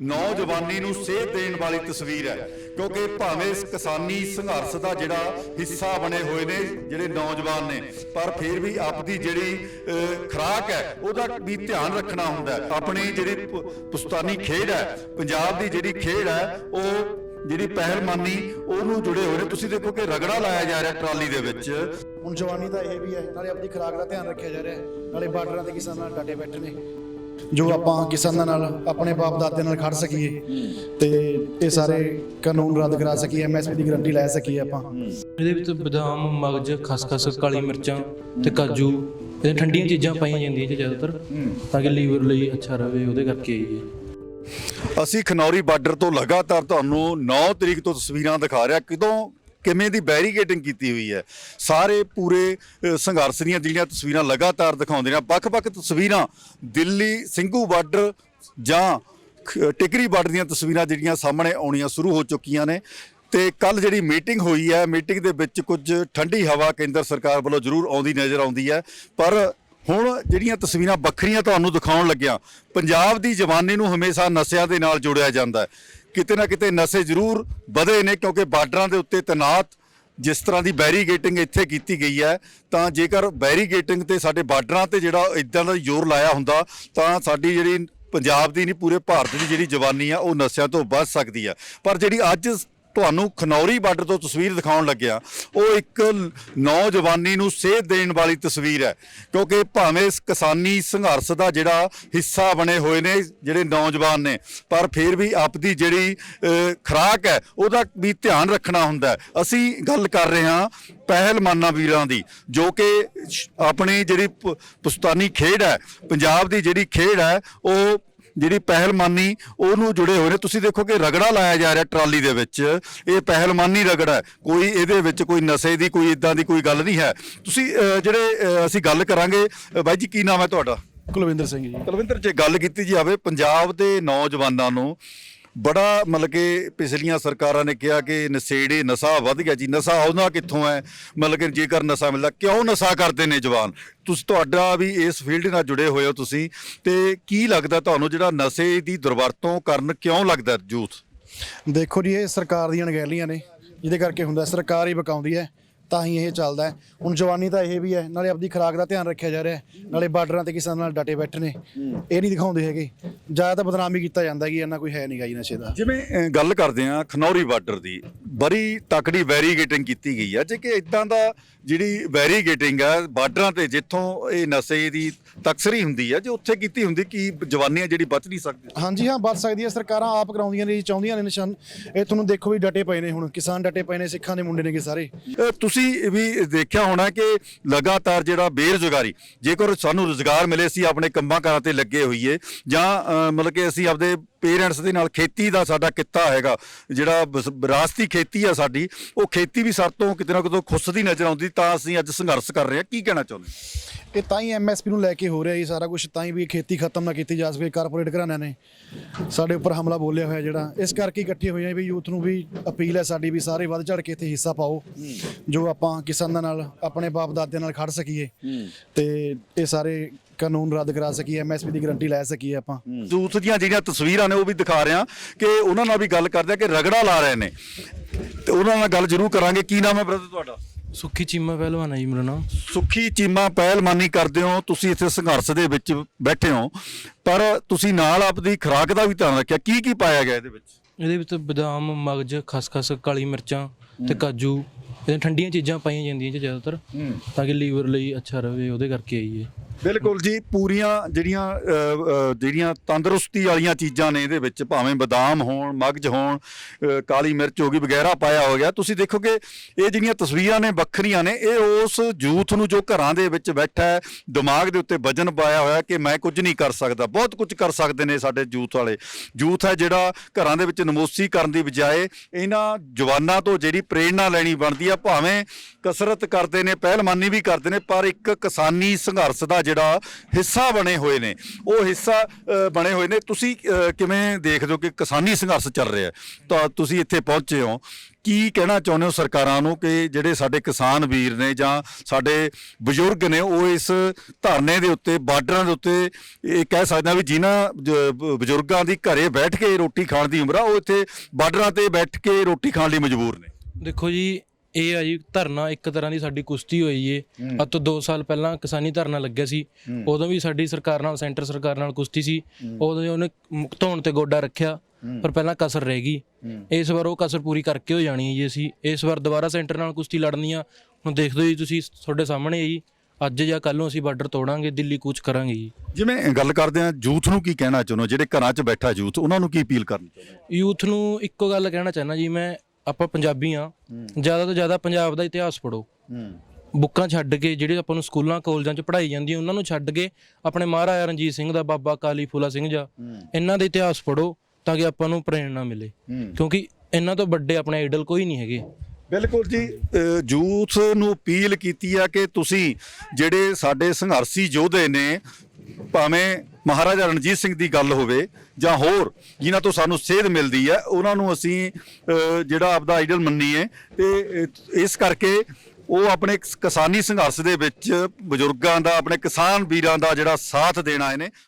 ਨੌਜਵਾਨੀ ਨੂੰ ਸੇਧ ਦੇਣ ਵਾਲੀ ਤਸਵੀਰ ਹੈ ਕਿਉਂਕਿ ਭਾਵੇਂ ਇਸ ਕਿਸਾਨੀ ਸੰਘਰਸ਼ ਦਾ ਜਿਹੜਾ ਹਿੱਸਾ ਬਣੇ ਹੋਏ ਨੇ ਜਿਹੜੇ ਨੌਜਵਾਨ ਨੇ ਪਰ ਫਿਰ ਵੀ ਆਪਦੀ ਜਿਹੜੀ ਅਹ, ਹੈ ਉਹਦਾ ਵੀ ਧਿਆਨ ਰੱਖਣਾ ਹੁੰਦਾ ਆਪਣੀ ਜਿਹੜੀ ਪੁਸਤਾਨੀ ਖੇਡ ਹੈ ਪੰਜਾਬ ਦੀ ਜਿਹੜੀ ਖੇਡ ਹੈ ਉਹ ਜਿਹੜੀ ਪਹਿਲਮਾਨੀ ਉਹਨੂੰ ਜੁੜੇ ਹੋਏ ਨੇ। ਤੁਸੀਂ ਦੇਖੋ ਕਿ ਰਗੜਾ ਲਾਇਆ ਜਾ ਰਿਹਾ ਟਰਾਲੀ ਦੇ ਵਿੱਚ। ਹੁਣ ਜਵਾਨੀ ਦਾ ਇਹ ਵੀ ਹੈ ਨਾਲੇ ਆਪਣੀ ਖੁਰਾਕ ਦਾ ਧਿਆਨ ਰੱਖਿਆ ਜਾ ਰਿਹਾ ਨਾਲੇ ਬਾਰਡਰਾਂ ਤੇ ਕਿਸਾਨਾਂ ਡਾਟੇ ਬੈਠੇ ਨੇ। ਜੋ ਆਪਾਂ ਕਿਸਾਨਾਂ ਨਾਲ ਆਪਣੇ ਬਾਪ ਦਾਦੇ ਨਾਲ ਖੜ ਸਕੀਏ ਤੇ ਇਹ ਸਾਰੇ ਕਾਨੂੰਨ ਰੱਦ ਕਰਾ ਸਕੀਏ ਐਮਐਸਪੀ ਦੀ ਗਾਰੰਟੀ ਲੈ ਸਕੀਏ ਆਪਾਂ। ਇਹਦੇ ਵਿੱਚ ਬਦਾਮ ਮਗਜ ਖਸਖਸ ਕਾਲੀ ਮਿਰਚਾਂ ਤੇ ਕਾਜੂ ਇਹ ਠੰਡੀਆਂ ਚੀਜ਼ਾਂ ਪਾਈਆਂ ਜਾਂਦੀਆਂ ਇਹ 'ਚ ਜ਼ਿਆਦਾਤਰ ਤਾਂ ਕਿ ਲੀਵਰ ਲਈ ਅੱਛਾ ਰਵੇ ਉਹਦੇ ਕਰਕੇ ਅਸੀਂ ਖਨੌਰੀ ਬਾਰਡਰ ਤੋਂ ਲਗਾਤਾਰ ਤੁਹਾਨੂੰ 9 ਤਰੀਕ ਤੋਂ ਤਸਵੀਰਾਂ ਦਿਖਾ ਰਿਹਾ ਕਿਦੋਂ ਕਿਵੇਂ ਦੀ ਬੈਰੀਕੇਡਿੰਗ ਕੀਤੀ ਹੋਈ ਹੈ? ਸਾਰੇ ਪੂਰੇ ਅ, ਸੰਘਰਸ਼ ਦੀਆਂ ਜਿਹੜੀਆਂ ਤਸਵੀਰਾਂ ਲਗਾਤਾਰ ਦਿਖਾਉਂਦੇ ਨੇ ਵੱਖ-ਵੱਖ ਤਸਵੀਰਾਂ ਦਿੱਲੀ ਸਿੰਘੂ ਬਾਰਡਰ ਜਾਂ ਖ- ਟਿਕਰੀ ਬਾਰਡਰ ਦੀਆਂ ਤਸਵੀਰਾਂ ਜਿਹੜੀਆਂ ਸਾਹਮਣੇ ਆਉਣੀਆਂ ਸ਼ੁਰੂ ਹੋ ਚੁੱਕੀਆਂ ਨੇ। ਤੇ ਕੱਲ ਜਿਹੜੀ ਮੀਟਿੰਗ ਹੋਈ ਹੈ ਮੀਟਿੰਗ ਦੇ ਵਿੱਚ ਕੁਝ ਠੰਡੀ ਹਵਾ ਕੇਂਦਰ ਸਰਕਾਰ ਵੱਲੋਂ ਜ਼ਰੂਰ ਆਉਂਦੀ ਨਜ਼ਰ ਆਉਂਦੀ ਹੈ। ਪਰ ਹੁਣ ਜਿਹੜੀਆਂ ਤਸਵੀਰਾਂ ਵੱਖਰੀਆਂ ਤੁਹਾਨੂੰ ਦਿਖਾਉਣ ਲੱਗਿਆ ਪੰਜਾਬ ਦੀ ਜਵਾਨੀ ਨੂੰ ਹਮੇਸ਼ਾ ਨਸ਼ਿਆਂ ਦੇ ਨਾਲ ਜੋੜਿਆ ਜਾਂਦਾ ਹੈ। ਕਿਤੇ ਨਾ ਕਿਤੇ ਨਸ਼ੇ ਜ਼ਰੂਰ ਵਧੇ ਨੇ ਕਿਉਂਕਿ ਬਾਰਡਰਾਂ ਦੇ ਉੱਤੇ ਤੈਨਾਤ ਜਿਸ ਤਰ੍ਹਾਂ ਦੀ ਬੈਰੀਗੇਟਿੰਗ ਇੱਥੇ ਕੀਤੀ ਗਈ ਹੈ, ਤਾਂ ਜੇਕਰ ਬੈਰੀਗੇਟਿੰਗ ਤੇ ਸਾਡੇ ਬਾਰਡਰਾਂ ਤੇ ਜਿਹੜਾ ਇਦਾਂ ਦਾ ਜ਼ੋਰ ਲਾਇਆ ਹੁੰਦਾ, ਤਾਂ ਸਾਡੀ ਜਿਹੜੀ ਪੰਜਾਬ ਦੀ ਨਹੀਂ, ਪੂਰੇ ਭਾਰਤ ਦੀ ਜਿਹੜੀ ਜਵਾਨੀ ਆ, ਉਹ ਨਸ਼ਿਆਂ ਤੋਂ ਬਚ ਸਕਦੀ ਆ। ਪਰ ਜਿਹੜੀ ਅੱਜ ਤੁਹਾਨੂੰ ਖਨੌਰੀ ਬਾਰਡਰ ਤੋਂ ਤਸਵੀਰ ਦਿਖਾਉਣ ਲੱਗਿਆ। ਉਹ ਇੱਕ ਨੌਜਵਾਨੀ ਨੂੰ ਸੇਧ ਦੇਣ ਵਾਲੀ ਤਸਵੀਰ ਹੈ ਕਿਉਂਕਿ ਭਾਵੇਂ ਇਸ ਕਿਸਾਨੀ ਸੰਘਰਸ਼ ਦਾ ਜਿਹੜਾ ਹਿੱਸਾ ਬਣੇ ਹੋਏ ਨੇ ਜਿਹੜੇ ਨੌਜਵਾਨ ਨੇ ਪਰ ਫਿਰ ਵੀ ਆਪਦੀ ਜਿਹੜੀ ਅਹ, ਖੁਰਾਕ ਹੈ ਉਹਦਾ ਵੀ ਧਿਆਨ ਰੱਖਣਾ ਹੁੰਦਾ ਅਸੀਂ ਗੱਲ ਕਰ ਰਹੇ ਹਾਂ ਪਹਿਲਮਾਨਾਂ ਵੀਰਾਂ ਦੀ ਜੋ ਕਿ ਆਪਣੀ ਜਿਹੜੀ ਪ- ਪੁਸਤਾਨੀ ਖੇਡ ਹੈ ਪੰਜਾਬ ਦੀ ਜਿਹੜੀ ਖੇਡ ਹੈ ਉਹ ਜਿਹੜੀ ਪਹਿਲਮਾਨੀ ਉਹਨੂੰ ਜੁੜੇ ਹੋਏ ਨੇ। ਤੁਸੀਂ ਦੇਖੋ ਕਿ ਰਗੜਾ ਲਾਇਆ ਜਾ ਰਿਹਾ ਟਰਾਲੀ ਦੇ ਵਿੱਚ। ਇਹ ਪਹਿਲਮਾਨੀ ਰਗੜਾ ਕੋਈ ਇਹਦੇ ਵਿੱਚ ਕੋਈ ਨਸ਼ੇ ਦੀ ਕੋਈ ਇਦਾਂ ਦੀ ਕੋਈ ਗੱਲ ਨਹੀਂ ਹੈ। ਤੁਸੀਂ ਜਿਹੜੇ ਅਸੀਂ ਗੱਲ ਕਰਾਂਗੇ ਬਾਈ ਜੀ ਕੀ ਨਾਮ ਹੈ ਤੁਹਾਡਾ? ਕੁਲਵਿੰਦਰ ਸਿੰਘ ਜੀ। ਕੁਲਵਿੰਦਰ ਜੇ ਗੱਲ ਕੀਤੀ ਜਾਵੇ ਪੰਜਾਬ ਦੇ ਨੌਜਵਾਨਾਂ ਨੂੰ ਬੜਾ ਮਤਲਬ ਕਿ ਪਿਛਲੀਆਂ ਸਰਕਾਰਾਂ ਨੇ ਕਿਹਾ ਕਿ ਨਸ਼ੇੜੇ ਨਸ਼ਾ ਵੱਧ ਗਿਆ ਜੀ, ਨਸ਼ਾ ਆਉਂਦਾ ਕਿੱਥੋਂ ਹੈ? ਮਤਲਬ ਕਿ ਜੇਕਰ ਨਸ਼ਾ ਮਿਲਦਾ, ਕਿਉਂ ਨਸ਼ਾ ਕਰਦੇ ਨੇ ਜਵਾਨ? ਤੁਸੀਂ ਤੁਹਾਡਾ ਵੀ ਇਸ ਫੀਲਡ ਨਾਲ ਜੁੜੇ ਹੋਏ ਹੋ ਤੁਸੀਂ, ਤੇ ਕੀ ਲੱਗਦਾ ਤੁਹਾਨੂੰ ਜਿਹੜਾ ਨਸ਼ੇ ਦੀ ਦੁਰਵਰਤੋਂ ਕਰਨ ਕਿਉਂ ਲੱਗਦਾ ਯੂਥ ਦੇਖੋ ਜੀ, ਇਹ ਸਰਕਾਰ ਦੀਆਂ ਅਣਗਹਿਲੀਆਂ ਨੇ, ਜਿਹਦੇ ਕਰਕੇ ਹੁੰਦਾ, ਸਰਕਾਰ ਹੀ ਬਕਾਉਂਦੀ ਹੈ। ਤਾਂ ਹੀ ਇਹ ਚੱਲਦਾ ਹੈ। ਹੁਣ ਜਵਾਨੀ ਤਾਂ ਇਹ ਵੀ ਹੈ ਨਾਲੇ ਆਪਣੀ ਖੁਰਾਕ ਦਾ ਧਿਆਨ ਰੱਖਿਆ ਜਾ ਰਿਹਾ ਹੈ। ਨਾਲੇ ਬਾਰਡਰਾਂ ਤੇ ਕਿਸਾਨਾਂ ਨਾਲ ਡਟੇ ਬੈਠੇ ਨੇ ਇਹ ਨਹੀਂ ਦਿਖਾਉਂਦੇ ਹੈਗੇ। ਜ਼ਿਆਦਾ ਤਾਂ ਬਦਨਾਮੀ ਕੀਤਾ ਜਾਂਦਾ ਕਿ ਇਹਨਾਂ ਕੋਈ ਹੈ ਨਹੀਂ ਗਾ ਜੀ ਨਸ਼ੇ ਦਾ। ਜਿਵੇਂ ਅਹ, ਗੱਲ ਕਰਦੇ ਆ ਖਨੌਰੀ ਬਾਰਡਰ ਦੀ ਬੜੀ ਤਕੜੀ ਬੈਰੀਗੇਟਿੰਗ ਕੀਤੀ ਗਈ ਹੈ ਜੇ ਕਿ ਇਦਾਂ ਦਾ ਜਿਹੜੀ ਬੈਰੀਗੇਟਿੰਗ ਹੈ ਬਾਰਡਰਾਂ ਤੇ ਜਿੱਥੋਂ ਇਹ ਨਸ਼ੇ ਦੀ ਤਕਸਰੀ ਹੁੰਦੀ ਹੈ ਜੇ ਉੱਥੇ ਕੀਤੀ ਹੁੰਦੀ ਕੀ ਜਵਾਨੀਆਂ ਜਿਹੜੀ ਬਚ ਨਹੀਂ ਸਕਦੀ ਹਾਂਜੀ ਹਾਂ ਬਚ ਸਕਦੀ ਹੈ ਸਰਕਾਰਾਂ ਆਪ ਕਰਾਉਂਦੀਆਂ ਨੇ ਜੀ ਚਾਹੁੰਦੀਆਂ ਨੇ ਨਿਸ਼ਾਨ। ਇਹ ਤੁਹਾਨੂੰ ਦੇਖੋ ਵੀ ਡਟੇ ਪਏ ਨੇ ਹੁਣ ਕਿਸਾਨ ਡਟੇ ਪਏ ਨੇ ਸਿੱਖਾਂ ਦੇ ਮੁੰਡੇ ਨੇਗੇ ਸਾਰੇ। ਅਹ ਤੁਸੀਂ ਵੀ ਦੇਖਿਆ ਹੋਣਾ ਕਿ ਲਗਾਤਾਰ ਜਿਹੜਾ ਬੇਰੁਜ਼ਗਾਰੀ ਜੇਕਰ ਸਾਨੂੰ ਰੁਜ਼ਗਾਰ ਮਿਲੇ ਸੀ ਆਪਣੇ ਕੰਮਾਂ ਕਾਰਾਂ ਤੇ ਲੱਗੇ ਹੋਈਏ ਜਾਂ ਮਤਲਬ ਕਿ ਅਸੀਂ ਆਪਦੇ ਪੇਰੈਂਟਸ ਦੇ ਨਾਲ ਖੇਤੀ ਦਾ ਸਾਡਾ ਕਿੱਤਾ ਹੈਗਾ ਜਿਹੜਾ ਵਿਰਾਸਤੀ ਖੇਤੀ ਆ ਸਾਡੀ ਉਹ ਖੇਤੀ ਵੀ ਸਾਡੇ ਤੋਂ ਕਿਤੇ ਨਾ ਕਿਤੇ ਖੁੱਸਦੀ ਨਜ਼ਰ ਆਉਂਦੀ ਤਾਂ ਅਸੀਂ ਅੱਜ ਸੰਘਰਸ਼ ਕਰ ਰਹੇ ਹਾਂ। ਕੀ ਕਹਿਣਾ ਚਾਹੁੰਦੇ ਇਹ ਤਾਂ ਹੀ ਐਮਐਸਪੀ ਨੂੰ ਲੈ ਕੇ ਹੋ ਰਿਹਾ ਇਹ ਸਾਰਾ ਕੁਝ ਤਾਂ ਹੀ ਵੀ ਖੇਤੀ ਖਤਮ ਨਾ ਕੀਤੀ ਜਾ ਸਕੇ ਕਾਰਪੋਰੇਟ ਘਰਾਣਿਆਂ ਨੇ। ਸਾਡੇ ਉੱਪਰ ਹਮਲਾ ਬੋਲਿਆ ਹੋਇਆ ਜਿਹੜਾ ਇਸ ਕਰਕੇ ਇਕੱਠੇ ਹੋਏ ਆ ਵੀ ਯੂਥ ਨੂੰ ਵੀ ਅਪੀਲ ਹੈ ਸਾਡੀ ਵੀ ਸਾਰੇ ਵੱਧ ਚੜ ਕੇ ਇੱਥੇ ਹਿੱਸਾ ਪਾਓ। ਜੋ ਆਪਾਂ ਕਿਸਾਨਾਂ ਨਾਲ ਆਪਣੇ ਬਾਪ ਦਾਦੇ ਨਾਲ ਖੜ ਸਕੀਏ ਤੇ ਇਹ ਸਾਰੇ ਕਾਨੂੰਨ ਰੱਦ ਕਰਾ ਸਕੀਏ ਐਮਐਸਪੀ ਦੀ ਗਾਰੰਟੀ ਲੈ ਸਕੀਏ ਆਪਾਂ। ਯੂਥ ਦੀਆਂ ਜਿਹੜੀਆਂ ਤਸਵੀਰਾਂ ਨੇ ਉਹ ਵੀ ਦਿਖਾ ਰਹੇ ਕਿ ਉਹਨਾਂ ਨਾਲ ਵੀ ਗੱਲ ਕਰਦੇ ਆ ਕਿ ਰਗੜਾ ਲਾ ਰਹੇ ਨੇ। ਤੇ ਉਹਨਾਂ ਨਾਲ ਗੱਲ ਜ਼ਰੂਰ ਕਰਾਂਗੇ। ਕੀ ਨਾਮ ਹੈ ਬ੍ਰਦਰ ਤੁਹਾਡਾ? ਸੁੱਖੀ ਚੀਮਾ ਪਹਿਲਵਾਨ ਹੈ ਜੀ ਮੇਰਾ ਨਾਮ। ਸੁੱਖੀ ਚੀਮਾ ਪਹਿਲਮਾਨੀ ਕਰਦੇ ਹੋ ਤੁਸੀਂ ਇੱਥੇ ਸੰਘਰਸ਼ ਦੇ ਵਿੱਚ ਬੈਠੇ ਹੋ। ਪਰ ਤੁਸੀਂ ਨਾਲ ਆਪਦੀ ਖੁਰਾਕ ਦਾ ਵੀ ਧਿਆਨ ਰੱਖਿਆ। ਕੀ ਕੀ ਪਾਇਆ ਗਿਆ ਇਹਦੇ ਵਿੱਚ? ਇਹਦੇ ਵਿੱਚ ਬਦਾਮ ਮਗਜ ਖਸਖਸ ਕਾਲੀ ਮਿਰਚਾਂ ਤੇ ਕਾਜੂ। ਇਹ ਠੰਡੀਆਂ ਚੀਜ਼ਾਂ ਪਾਈਆਂ ਜਾਂਦੀਆਂ 'ਚ ਜ਼ਿਆਦਾਤਰ। ਤਾਂ ਕਿ ਲੀਵਰ ਲਈ ਅੱਛਾ ਰਵੇ ਉਹਦੇ ਕਰਕੇ ਹੀ ਹੈ ਬਿਲਕੁਲ ਜੀ, ਪੂਰੀਆਂ ਜਿਹੜੀਆਂ ਜਿਹੜੀਆਂ ਤੰਦਰੁਸਤੀ ਵਾਲੀਆਂ ਚੀਜ਼ਾਂ ਨੇ ਇਹਦੇ ਵਿੱਚ, ਭਾਵੇਂ ਬਦਾਮ ਹੋਣ, ਮਗਜ ਹੋਣ ਕਾਲੀ ਮਿਰਚ ਹੋ ਗਈ, ਵਗੈਰਾ ਪਾਇਆ ਹੋ ਗਿਆ, ਤੁਸੀਂ ਦੇਖੋਗੇ ਇਹ ਜਿਹੜੀਆਂ ਤਸਵੀਰਾਂ ਨੇ, ਵੱਖਰੀਆਂ ਨੇ, ਇਹ ਉਸ ਯੂਥ ਨੂੰ ਜੋ ਘਰਾਂ ਦੇ ਵਿੱਚ ਬੈਠਾ ਹੈ, ਦਿਮਾਗ ਦੇ ਉੱਤੇ ਵਜਨ ਪਾਇਆ ਹੋਇਆ ਕਿ ਮੈਂ ਕੁਝ ਨਹੀਂ ਕਰ ਸਕਦਾ, ਬਹੁਤ ਕੁਝ ਕਰ ਸਕਦੇ ਨੇ ਸਾਡੇ ਯੂਥ ਵਾਲੇ। ਯੂਥ ਹੈ ਜਿਹੜਾ ਘਰਾਂ ਦੇ ਵਿੱਚ ਨਮੋਸੀ ਕਰਨ ਦੀ ਬਜਾਏ ਇਹਨਾਂ ਜਵਾਨਾਂ ਤੋਂ ਜਿਹੜੀ ਪ੍ਰੇਰਣਾ ਲੈਣੀ ਬਣਦੀ ਆ, ਭਾਵੇਂ ਕਸਰਤ ਕਰਦੇ ਨੇ, ਪਹਿਲਵਾਨੀ ਵੀ ਕਰਦੇ ਨੇ, ਪਰ ਇੱਕ ਕਿਸਾਨੀ ਸੰਘਰਸ਼ ਦਾ ਜਿਹੜਾ ਹਿੱਸਾ ਬਣੇ ਹੋਏ ਨੇ। ਉਹ ਹਿੱਸਾ ਬਣੇ ਹੋਏ ਨੇ। ਤੁਸੀਂ ਕਿਵੇਂ ਦੇਖਦੇ ਹੋ ਕਿ ਕਿਸਾਨੀ ਸੰਘਰਸ਼ ਚੱਲ ਰਿਹਾ ਤਾਂ ਤੁਸੀਂ ਇੱਥੇ ਪਹੁੰਚੇ ਹੋ। ਕੀ ਕਹਿਣਾ ਚਾਹੁੰਦੇ ਹੋ ਸਰਕਾਰਾਂ ਨੂੰ ਕਿ ਜਿਹੜੇ ਸਾਡੇ ਕਿਸਾਨ ਵੀਰ ਨੇ ਜਾਂ ਸਾਡੇ ਬਜ਼ੁਰਗ ਨੇ, ਉਹ ਇਸ ਧਰਨੇ ਦੇ ਉੱਤੇ, ਬਾਰਡਰਾਂ ਦੇ ਉੱਤੇ ਇਹ ਕਹਿ ਸਕਦੇ ਆ ਵੀ ਜਿਨ੍ਹਾਂ ਬਜ਼ੁਰਗਾਂ ਦੀ ਘਰੇ ਬੈਠ ਕੇ ਰੋਟੀ ਖਾਣ ਦੀ ਉਮਰ ਆ, ਉਹ ਇੱਥੇ ਬਾਰਡਰਾਂ ਤੇ ਬੈਠ ਕੇ ਰੋਟੀ ਖਾਣ ਲਈ ਮਜਬੂਰ ਨੇ? ਦੇਖੋ ਜੀ ਇਹ ਆ ਜੀ ਧਰਨਾ ਇੱਕ ਤਰ੍ਹਾਂ ਦੀ ਸਾਡੀ ਕੁਸ਼ਤੀ ਹੋਈ ਏ। ਅੱਜ ਤੋਂ 2 ਸਾਲ ਪਹਿਲਾਂ ਕਿਸਾਨੀ ਧਰਨਾ ਲੱਗਿਆ ਸੀ। ਉਦੋਂ ਵੀ ਸਾਡੀ ਸਰਕਾਰ ਨਾਲ ਸੈਂਟਰ ਸਰਕਾਰ ਨਾਲ ਕੁਸ਼ਤੀ ਸੀ। ਉਦੋਂ ਉਹਨੇ ਮੁ- ਧੌਣ ਤੇ ਗੋਡਾ ਰੱਖਿਆ ਪਰ ਪਹਿਲਾਂ ਕਸਰ ਰਹਿ ਗਈ। ਇਸ ਵਾਰ ਉਹ ਕਸਰ ਪੂਰੀ ਕਰਕੇ ਹੋ ਜਾਣੀ ਹੈ ਜੀ ਅਸੀਂ। ਇਸ ਵਾਰ ਦੁਬਾਰਾ ਸੈਂਟਰ ਨਾਲ ਕੁਸ਼ਤੀ ਲੜਨੀ ਆ। ਹੁਣ ਦੇਖਦੇ ਜੀ ਤੁਸੀਂ ਤੁਹਾਡੇ ਸਾਹਮਣੇ ਹੈ ਜੀ। ਅੱਜ ਜਾਂ ਕੱਲ ਨੂੰ ਅਸੀਂ ਬਾਰਡਰ ਤੋੜਾਂਗੇ ਦਿੱਲੀ ਕੂਚ ਕਰਾਂਗੇ ਜੀ। ਜਿਵੇਂ ਗੱਲ ਕਰਦੇ ਆ ਯੂਥ ਨੂੰ ਕੀ ਕਹਿਣਾ ਚਾਹੁੰਦੇ ਜਿਹੜੇ ਘਰਾਂ 'ਚ ਬੈਠਾ ਯੂਥ ਉਹਨਾਂ ਨੂੰ ਕੀ ਅਪੀਲ ਕਰਨੀ ਚਾਹੁੰਦੇ ਯੂਥ ਨੂੰ ਇੱਕੋ ਗੱਲ ਕਹਿਣਾ ਚਾਹੁੰਦਾ ਜੀ ਮੈਂ। ਆਪਾਂ ਪੰਜਾਬੀ ਆ ਜ਼ਿਆਦਾ ਤੋਂ ਜ਼ਿਆਦਾ ਪੰਜਾਬ ਦਾ ਇਤਿਹਾਸ ਪੜੋ ਬੁੱਕਾਂ ਛੱਡ ਕੇ ਜਿਹੜੇ ਆਪਾਂ ਨੂੰ ਸਕੂਲਾਂ ਕਾਲਜਾਂ 'ਚ ਪੜ੍ਹਾਈ ਜਾਂਦੀ ਹੈ ਉਹਨਾਂ ਨੂੰ ਛੱਡ ਕੇ ਆਪਣੇ ਮਹਾਰਾਜਾ ਰਣਜੀਤ ਸਿੰਘ ਦਾ ਬਾਬਾ ਕਾਲੀ ਫੂਲਾ ਸਿੰਘ ਜਾ ਇਹਨਾਂ ਦਾ ਇਤਿਹਾਸ ਪੜੋ ਤਾਂ ਕਿ ਆਪਾਂ ਨੂੰ ਪ੍ਰੇਰਣਾ ਮਿਲੇ। ਕਿਉਂਕਿ ਇਹਨਾਂ ਤੋਂ ਵੱਡੇ ਆਪਣੇ ਆਈਡਲ ਕੋਈ ਨਹੀਂ ਹੈਗੇ। ਬਿਲਕੁਲ ਜੀ ਯੂਥ ਨੂੰ ਅਪੀਲ ਕੀਤੀ ਆ ਕਿ ਤੁਸੀਂ ਜਿਹੜੇ ਸਾਡੇ ਸੰਘਰਸ਼ੀ ਯੋਧੇ ਨੇ ਭਾਵੇਂ ਮਹਾਰਾਜਾ ਰਣਜੀਤ ਸਿੰਘ ਦੀ ਗੱਲ ਹੋਵੇ ਜਾਂ ਹੋਰ ਜਿਨ੍ਹਾਂ ਤੋਂ ਸਾਨੂੰ ਸੇਧ ਮਿਲਦੀ ਹੈ, ਉਹਨਾਂ ਨੂੰ ਅਸੀਂ ਜਿਹੜਾ ਆਪਦਾ ਆਈਡਲ ਮੰਨੀਏ, ਤੇ ਇਸ ਕਰਕੇ ਉਹ ਆਪਣੇ ਕਿਸਾਨੀ ਸੰਘਰਸ਼ ਦੇ ਵਿੱਚ ਬਜ਼ੁਰਗਾਂ ਦਾ, ਆਪਣੇ ਕਿਸਾਨ ਵੀਰਾਂ ਦਾ ਜਿਹੜਾ ਸਾਥ ਦੇਣ ਆਏ ਨੇ।